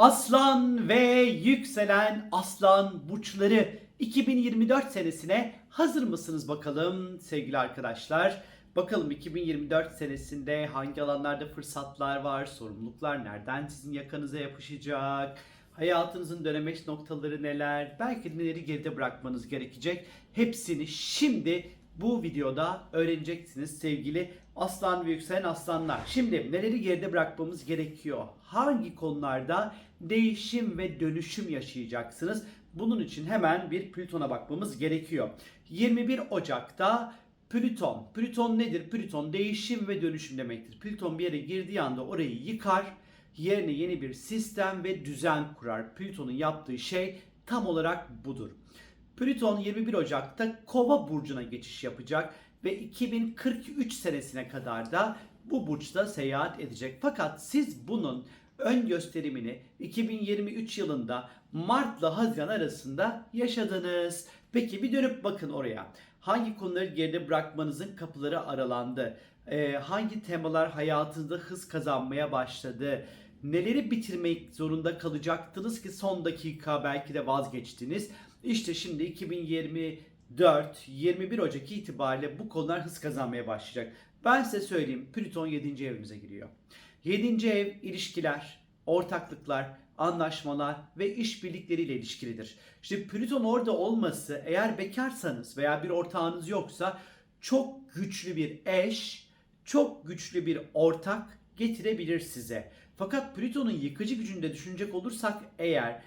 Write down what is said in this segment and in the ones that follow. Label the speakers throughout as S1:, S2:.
S1: Aslan ve yükselen aslan burçları 2024 senesine hazır mısınız bakalım sevgili arkadaşlar? Bakalım 2024 senesinde hangi alanlarda fırsatlar var, sorumluluklar nereden sizin yakanıza yapışacak? Hayatınızın dönemeç noktaları neler? Belki neleri geride bırakmanız gerekecek? Hepsini şimdi bu videoda öğreneceksiniz sevgili aslan ve yükselen aslanlar. Şimdi neleri geride bırakmamız gerekiyor? Hangi konularda değişim ve dönüşüm yaşayacaksınız? Bunun için hemen bir Plüton'a bakmamız gerekiyor. 21 Ocak'ta Plüton. Plüton nedir? Plüton değişim ve dönüşüm demektir. Plüton bir yere girdiği anda orayı yıkar, yerine yeni bir sistem ve düzen kurar. Plüton'un yaptığı şey tam olarak budur. Plüton 21 Ocak'ta Kova burcuna geçiş yapacak ve 2043 senesine kadar da bu burçta seyahat edecek. Fakat siz bunun ön gösterimini 2023 yılında Mart'la Haziran arasında yaşadınız. Peki bir dönüp bakın oraya. Hangi konuları geride bırakmanızın kapıları aralandı? Ee, hangi temalar hayatınızda hız kazanmaya başladı? Neleri bitirmek zorunda kalacaktınız ki son dakika belki de vazgeçtiniz? İşte şimdi 2024 21 Ocak itibariyle bu konular hız kazanmaya başlayacak. Ben size söyleyeyim Plüton 7. evimize giriyor. 7. ev ilişkiler, ortaklıklar, anlaşmalar ve işbirlikleriyle ilişkilidir. İşte Plüton orada olması eğer bekarsanız veya bir ortağınız yoksa çok güçlü bir eş, çok güçlü bir ortak getirebilir size. Fakat Plüton'un yıkıcı gücünde düşünecek olursak eğer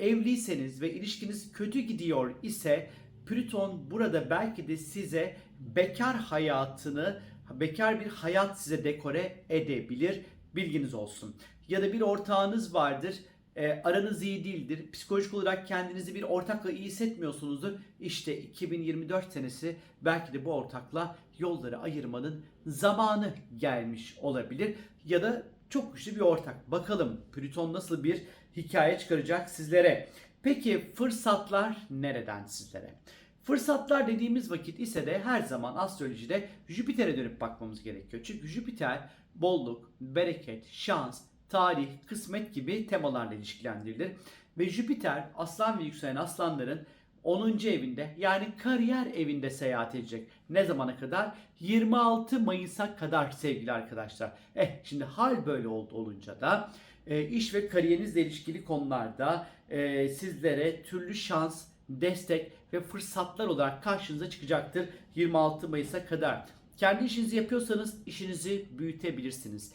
S1: evliyseniz ve ilişkiniz kötü gidiyor ise Plüton burada belki de size bekar hayatını, bekar bir hayat size dekore edebilir. Bilginiz olsun. Ya da bir ortağınız vardır. e, aranız iyi değildir. Psikolojik olarak kendinizi bir ortakla iyi hissetmiyorsunuzdur. İşte 2024 senesi belki de bu ortakla yolları ayırmanın zamanı gelmiş olabilir. Ya da çok güçlü bir ortak. Bakalım Plüton nasıl bir hikaye çıkaracak sizlere. Peki fırsatlar nereden sizlere? Fırsatlar dediğimiz vakit ise de her zaman astrolojide Jüpiter'e dönüp bakmamız gerekiyor. Çünkü Jüpiter bolluk, bereket, şans, tarih, kısmet gibi temalarla ilişkilendirilir. Ve Jüpiter aslan ve yükselen aslanların 10. evinde yani kariyer evinde seyahat edecek. Ne zamana kadar? 26 Mayıs'a kadar sevgili arkadaşlar. Eh şimdi hal böyle oldu olunca da iş ve kariyerinizle ilişkili konularda e, sizlere türlü şans, destek ve fırsatlar olarak karşınıza çıkacaktır 26 Mayıs'a kadar. Kendi işinizi yapıyorsanız işinizi büyütebilirsiniz.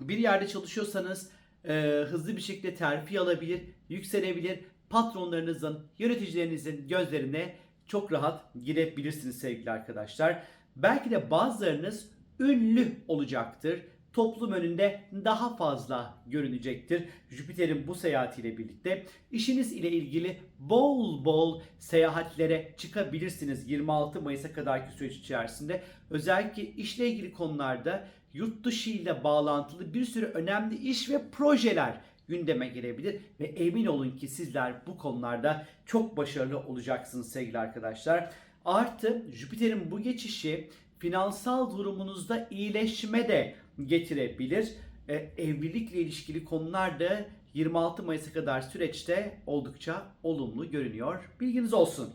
S1: Bir yerde çalışıyorsanız e, hızlı bir şekilde terfi alabilir, yükselebilir. Patronlarınızın, yöneticilerinizin gözlerine çok rahat girebilirsiniz sevgili arkadaşlar. Belki de bazılarınız ünlü olacaktır. Toplum önünde daha fazla görünecektir. Jüpiter'in bu seyahatiyle birlikte işiniz ile ilgili bol bol seyahatlere çıkabilirsiniz 26 Mayıs'a kadarki süreç içerisinde. Özellikle işle ilgili konularda yurt dışı ile bağlantılı bir sürü önemli iş ve projeler gündeme gelebilir ve emin olun ki sizler bu konularda çok başarılı olacaksınız sevgili arkadaşlar. Artı Jüpiter'in bu geçişi finansal durumunuzda iyileşme de getirebilir. E, evlilikle ilişkili konular da 26 Mayıs'a kadar süreçte oldukça olumlu görünüyor. Bilginiz olsun.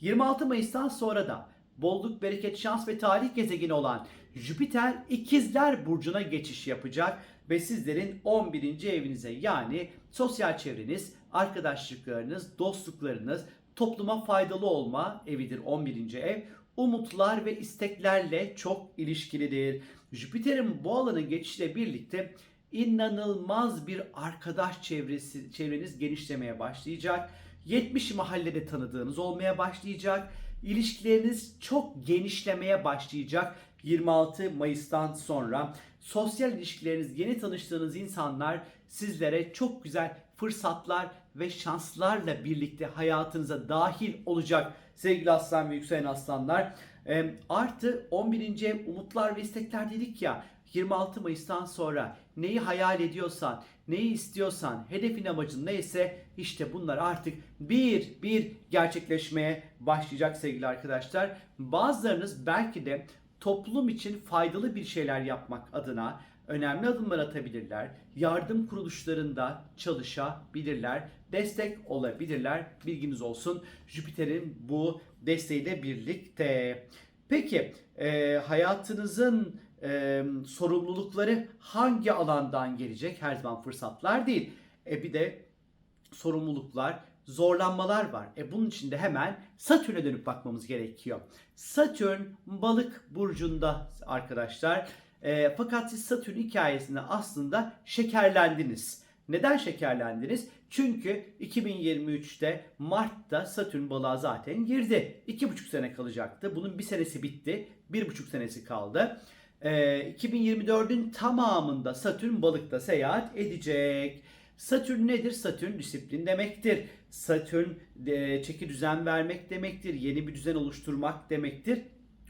S1: 26 Mayıs'tan sonra da bolluk, bereket, şans ve tarih gezegeni olan Jüpiter İkizler Burcu'na geçiş yapacak ve sizlerin 11. evinize yani sosyal çevreniz, arkadaşlıklarınız, dostluklarınız, topluma faydalı olma evidir 11. ev. Umutlar ve isteklerle çok ilişkilidir. Jüpiter'in bu alana geçişle birlikte inanılmaz bir arkadaş çevresi çevreniz genişlemeye başlayacak. 70 mahallede tanıdığınız olmaya başlayacak. İlişkileriniz çok genişlemeye başlayacak 26 Mayıs'tan sonra. Sosyal ilişkileriniz, yeni tanıştığınız insanlar sizlere çok güzel fırsatlar ve şanslarla birlikte hayatınıza dahil olacak sevgili aslan ve yükselen aslanlar. E, artı 11. ev umutlar ve istekler dedik ya 26 Mayıs'tan sonra neyi hayal ediyorsan, neyi istiyorsan, hedefin amacın neyse işte bunlar artık bir bir gerçekleşmeye başlayacak sevgili arkadaşlar. Bazılarınız belki de toplum için faydalı bir şeyler yapmak adına önemli adımlar atabilirler. Yardım kuruluşlarında çalışabilirler. Destek olabilirler. Bilginiz olsun. Jüpiter'in bu desteğiyle birlikte. Peki e, hayatınızın e, sorumlulukları hangi alandan gelecek? Her zaman fırsatlar değil. E bir de sorumluluklar, zorlanmalar var. E bunun için de hemen Satürn'e dönüp bakmamız gerekiyor. Satürn balık burcunda arkadaşlar. E, fakat siz Satürn hikayesinde aslında şekerlendiniz. Neden şekerlendiniz? Çünkü 2023'te Mart'ta Satürn balığa zaten girdi. 2,5 sene kalacaktı. Bunun bir senesi bitti. 1,5 senesi kaldı. E, 2024'ün tamamında Satürn balıkta seyahat edecek. Satürn nedir? Satürn disiplin demektir. Satürn e, çeki düzen vermek demektir. Yeni bir düzen oluşturmak demektir.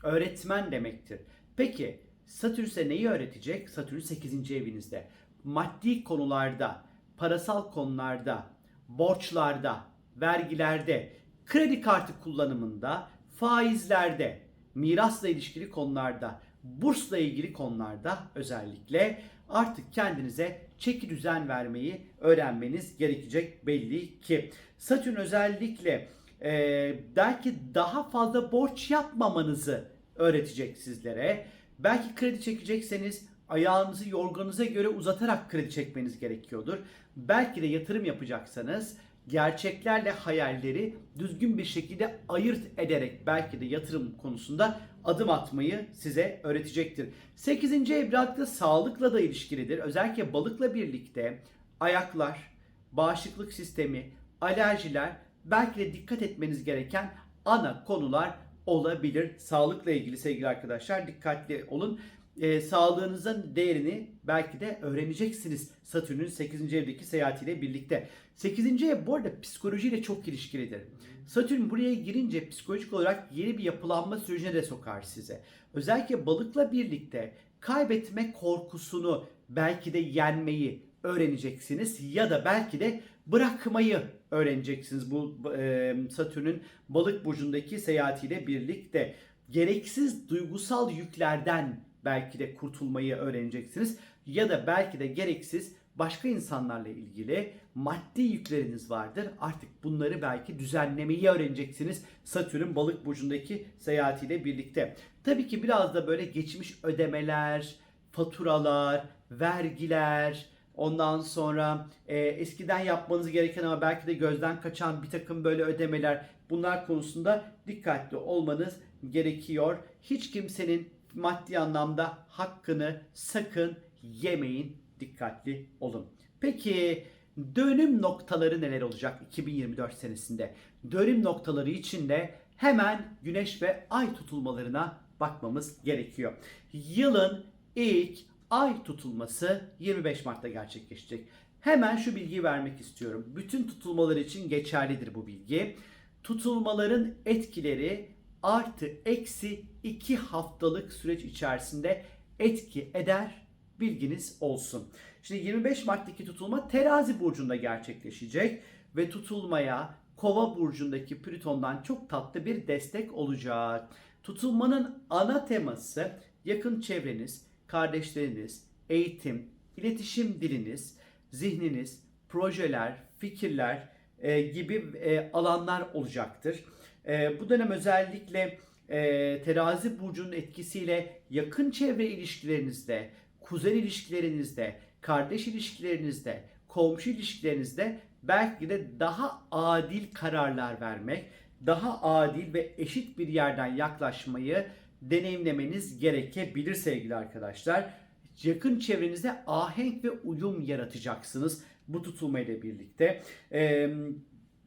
S1: Öğretmen demektir. Peki Satürn neyi öğretecek? Satürn 8. evinizde. Maddi konularda, parasal konularda, borçlarda, vergilerde, kredi kartı kullanımında, faizlerde, mirasla ilişkili konularda, bursla ilgili konularda özellikle artık kendinize çeki düzen vermeyi öğrenmeniz gerekecek belli ki. Satürn özellikle e, belki daha fazla borç yapmamanızı öğretecek sizlere. Belki kredi çekecekseniz ayağınızı yorganınıza göre uzatarak kredi çekmeniz gerekiyordur. Belki de yatırım yapacaksanız gerçeklerle hayalleri düzgün bir şekilde ayırt ederek belki de yatırım konusunda adım atmayı size öğretecektir. 8. ev birazcık sağlıkla da ilişkilidir. Özellikle balıkla birlikte ayaklar, bağışıklık sistemi, alerjiler belki de dikkat etmeniz gereken ana konular olabilir. Sağlıkla ilgili sevgili arkadaşlar dikkatli olun. E, sağlığınızın değerini belki de öğreneceksiniz Satürn'ün 8. evdeki seyahatiyle birlikte. 8. ev bu arada psikolojiyle çok ilişkilidir. Satürn buraya girince psikolojik olarak yeni bir yapılanma sürecine de sokar size. Özellikle balıkla birlikte kaybetme korkusunu belki de yenmeyi öğreneceksiniz ya da belki de bırakmayı öğreneceksiniz bu e, Satürn'ün balık burcundaki seyahatiyle birlikte. Gereksiz duygusal yüklerden belki de kurtulmayı öğreneceksiniz ya da belki de gereksiz başka insanlarla ilgili maddi yükleriniz vardır. Artık bunları belki düzenlemeyi öğreneceksiniz Satürn balık burcundaki seyahatiyle birlikte. Tabii ki biraz da böyle geçmiş ödemeler, faturalar, vergiler, Ondan sonra e, eskiden yapmanız gereken ama belki de gözden kaçan bir takım böyle ödemeler bunlar konusunda dikkatli olmanız gerekiyor. Hiç kimsenin maddi anlamda hakkını sakın yemeyin. Dikkatli olun. Peki dönüm noktaları neler olacak 2024 senesinde? Dönüm noktaları için de hemen güneş ve ay tutulmalarına bakmamız gerekiyor. Yılın ilk ay tutulması 25 Mart'ta gerçekleşecek. Hemen şu bilgiyi vermek istiyorum. Bütün tutulmalar için geçerlidir bu bilgi. Tutulmaların etkileri artı eksi 2 haftalık süreç içerisinde etki eder. Bilginiz olsun. Şimdi 25 Mart'taki tutulma terazi burcunda gerçekleşecek ve tutulmaya kova burcundaki Plüton'dan çok tatlı bir destek olacak. Tutulmanın ana teması yakın çevreniz, kardeşleriniz, eğitim, iletişim diliniz, zihniniz, projeler, fikirler e, gibi e, alanlar olacaktır. E, bu dönem özellikle e, terazi burcunun etkisiyle yakın çevre ilişkilerinizde, kuzen ilişkilerinizde, kardeş ilişkilerinizde, komşu ilişkilerinizde belki de daha adil kararlar vermek, daha adil ve eşit bir yerden yaklaşmayı deneyimlemeniz gerekebilir sevgili arkadaşlar. Yakın çevrenizde ahenk ve uyum yaratacaksınız bu tutulmayla birlikte. Ee,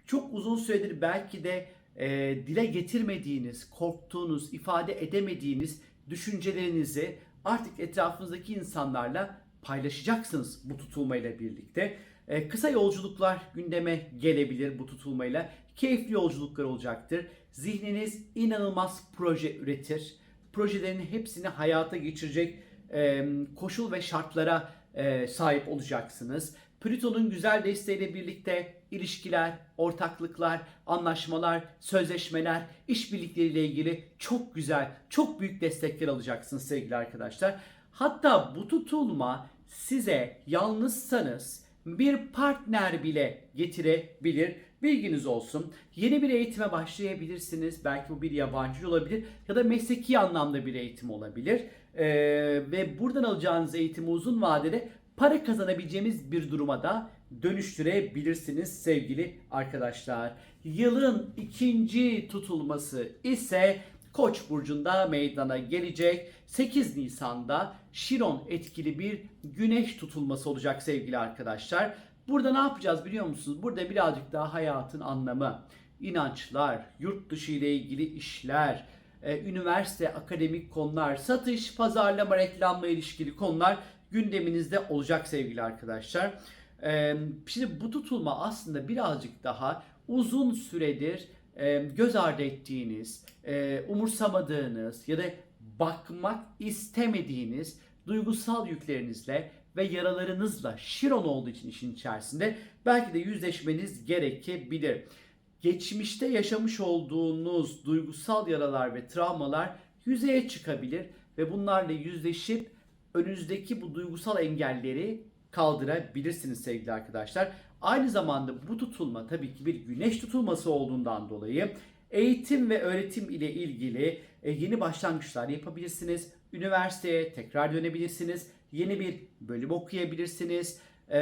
S1: çok uzun süredir belki de e, dile getirmediğiniz, korktuğunuz, ifade edemediğiniz düşüncelerinizi artık etrafınızdaki insanlarla paylaşacaksınız bu tutulmayla birlikte. Ee, kısa yolculuklar gündeme gelebilir bu tutulmayla. Keyifli yolculuklar olacaktır. Zihniniz inanılmaz proje üretir. Projelerin hepsini hayata geçirecek e, koşul ve şartlara e, sahip olacaksınız. Plüton'un güzel desteğiyle birlikte ilişkiler, ortaklıklar, anlaşmalar, sözleşmeler, işbirlikleriyle ilgili çok güzel, çok büyük destekler alacaksınız sevgili arkadaşlar. Hatta bu tutulma size yalnızsanız bir partner bile getirebilir. Bilginiz olsun. Yeni bir eğitime başlayabilirsiniz. Belki bu bir yabancı olabilir ya da mesleki anlamda bir eğitim olabilir. Ee, ve buradan alacağınız eğitimi uzun vadede para kazanabileceğimiz bir duruma da dönüştürebilirsiniz sevgili arkadaşlar. Yılın ikinci tutulması ise Koç burcunda meydana gelecek. 8 Nisan'da Şiron etkili bir güneş tutulması olacak sevgili arkadaşlar. Burada ne yapacağız biliyor musunuz? Burada birazcık daha hayatın anlamı, inançlar, yurt dışı ile ilgili işler, e, üniversite, akademik konular, satış, pazarlama, reklamla ilişkili konular gündeminizde olacak sevgili arkadaşlar. E, şimdi bu tutulma aslında birazcık daha uzun süredir e, göz ardı ettiğiniz, umursamadığınız ya da bakmak istemediğiniz duygusal yüklerinizle ve yaralarınızla Şiron olduğu için işin içerisinde belki de yüzleşmeniz gerekebilir. Geçmişte yaşamış olduğunuz duygusal yaralar ve travmalar yüzeye çıkabilir ve bunlarla yüzleşip önünüzdeki bu duygusal engelleri kaldırabilirsiniz sevgili arkadaşlar. Aynı zamanda bu tutulma tabii ki bir güneş tutulması olduğundan dolayı eğitim ve öğretim ile ilgili yeni başlangıçlar yapabilirsiniz. Üniversiteye tekrar dönebilirsiniz. Yeni bir bölüm okuyabilirsiniz. E,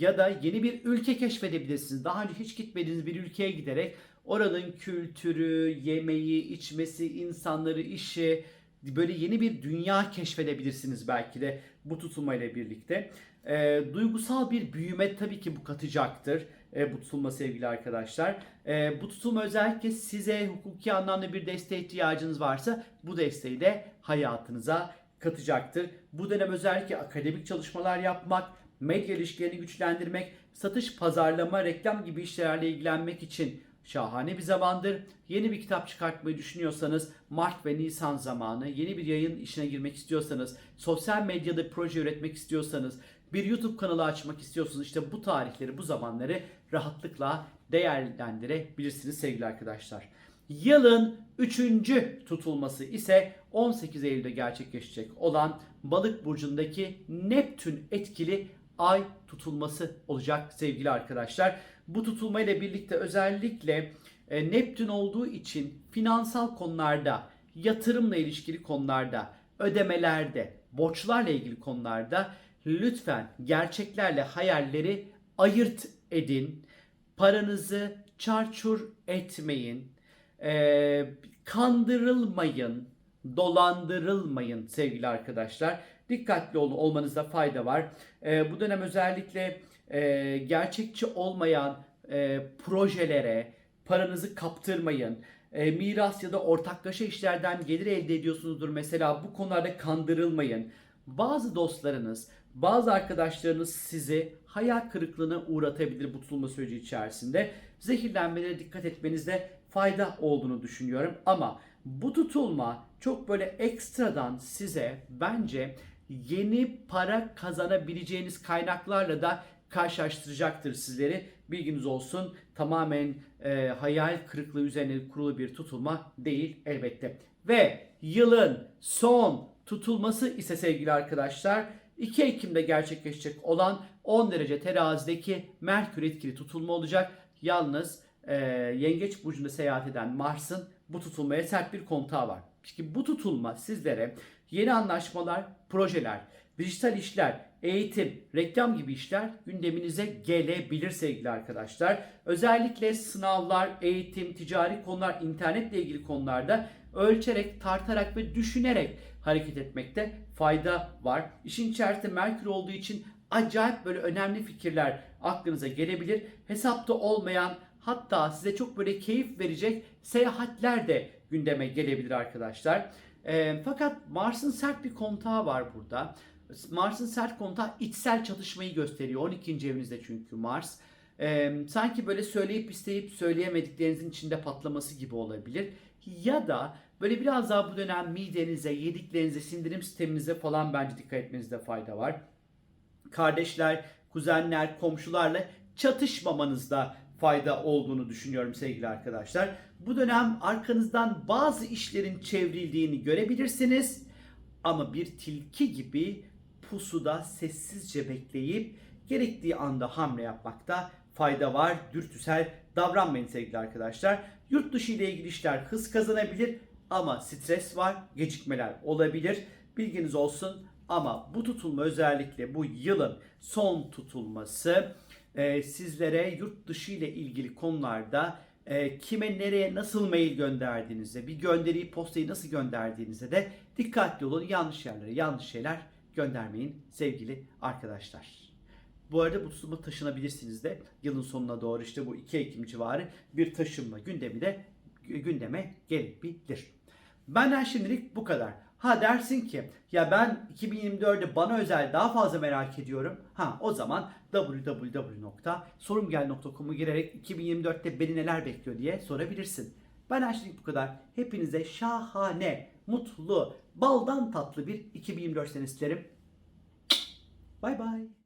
S1: ya da yeni bir ülke keşfedebilirsiniz. Daha önce hiç gitmediğiniz bir ülkeye giderek oranın kültürü, yemeği, içmesi, insanları, işi böyle yeni bir dünya keşfedebilirsiniz belki de bu tutulmayla birlikte. E, duygusal bir büyüme tabii ki bu katacaktır e, bu tutulma sevgili arkadaşlar. E, bu tutulma özellikle size hukuki anlamda bir desteğe ihtiyacınız varsa bu desteği de hayatınıza katacaktır. Bu dönem özellikle akademik çalışmalar yapmak, medya ilişkilerini güçlendirmek, satış, pazarlama, reklam gibi işlerle ilgilenmek için şahane bir zamandır. Yeni bir kitap çıkartmayı düşünüyorsanız Mart ve Nisan zamanı, yeni bir yayın işine girmek istiyorsanız, sosyal medyada proje üretmek istiyorsanız, bir YouTube kanalı açmak istiyorsanız işte bu tarihleri, bu zamanları rahatlıkla değerlendirebilirsiniz sevgili arkadaşlar. Yılın 3. tutulması ise 18 Eylül'de gerçekleşecek olan Balık burcundaki Neptün etkili ay tutulması olacak sevgili arkadaşlar. Bu tutulma ile birlikte özellikle e, Neptün olduğu için finansal konularda, yatırımla ilişkili konularda, ödemelerde, borçlarla ilgili konularda lütfen gerçeklerle hayalleri ayırt edin. Paranızı çarçur etmeyin. E, kandırılmayın. Dolandırılmayın sevgili arkadaşlar. Dikkatli olun olmanızda fayda var. E, bu dönem özellikle e, gerçekçi olmayan e, projelere paranızı kaptırmayın. E, miras ya da ortaklaşa işlerden gelir elde ediyorsunuzdur. Mesela bu konularda kandırılmayın. Bazı dostlarınız, bazı arkadaşlarınız sizi hayal kırıklığına uğratabilir bu tutulma süreci içerisinde. Zehirlenmelere dikkat etmenizde fayda olduğunu düşünüyorum. Ama bu tutulma çok böyle ekstradan size bence yeni para kazanabileceğiniz kaynaklarla da karşılaştıracaktır sizleri. Bilginiz olsun tamamen e, hayal kırıklığı üzerine kurulu bir tutulma değil elbette. Ve yılın son tutulması ise sevgili arkadaşlar 2 Ekim'de gerçekleşecek olan 10 derece terazideki Merkür etkili tutulma olacak. Yalnız e, Yengeç burcunda seyahat eden Mars'ın bu tutulmaya sert bir kontağı var. Çünkü bu tutulma sizlere yeni anlaşmalar, projeler, dijital işler, eğitim, reklam gibi işler gündeminize gelebilir sevgili arkadaşlar. Özellikle sınavlar, eğitim, ticari konular, internetle ilgili konularda ölçerek, tartarak ve düşünerek hareket etmekte fayda var. İşin içerisinde Merkür olduğu için acayip böyle önemli fikirler aklınıza gelebilir. Hesapta olmayan hatta size çok böyle keyif verecek seyahatler de gündeme gelebilir arkadaşlar. E, fakat Mars'ın sert bir kontağı var burada. Mars'ın sert kontağı içsel çatışmayı gösteriyor. 12. evinizde çünkü Mars. E, sanki böyle söyleyip isteyip söyleyemediklerinizin içinde patlaması gibi olabilir. Ya da böyle biraz daha bu dönem midenize, yediklerinize, sindirim sisteminize falan bence dikkat etmenizde fayda var. Kardeşler, kuzenler, komşularla çatışmamanızda fayda olduğunu düşünüyorum sevgili arkadaşlar. Bu dönem arkanızdan bazı işlerin çevrildiğini görebilirsiniz. Ama bir tilki gibi pusuda sessizce bekleyip gerektiği anda hamle yapmakta fayda var. Dürtüsel davranmayın sevgili arkadaşlar. Yurt dışı ile ilgili işler hız kazanabilir ama stres var, gecikmeler olabilir. Bilginiz olsun ama bu tutulma özellikle bu yılın son tutulması e, sizlere yurt dışı ile ilgili konularda e, kime nereye nasıl mail gönderdiğinizde bir gönderiyi postayı nasıl gönderdiğinizde de dikkatli olun yanlış yerlere yanlış şeyler göndermeyin sevgili arkadaşlar. Bu arada bu tutulma taşınabilirsiniz de yılın sonuna doğru işte bu 2 Ekim civarı bir taşınma gündemi de gündeme gelebilir. Benden şimdilik bu kadar. Ha dersin ki ya ben 2024'de bana özel daha fazla merak ediyorum. Ha o zaman www.sorumgel.com'u girerek 2024'te beni neler bekliyor diye sorabilirsin. Benden şimdilik bu kadar. Hepinize şahane, mutlu, baldan tatlı bir 2024 senesi dilerim. Bay bay.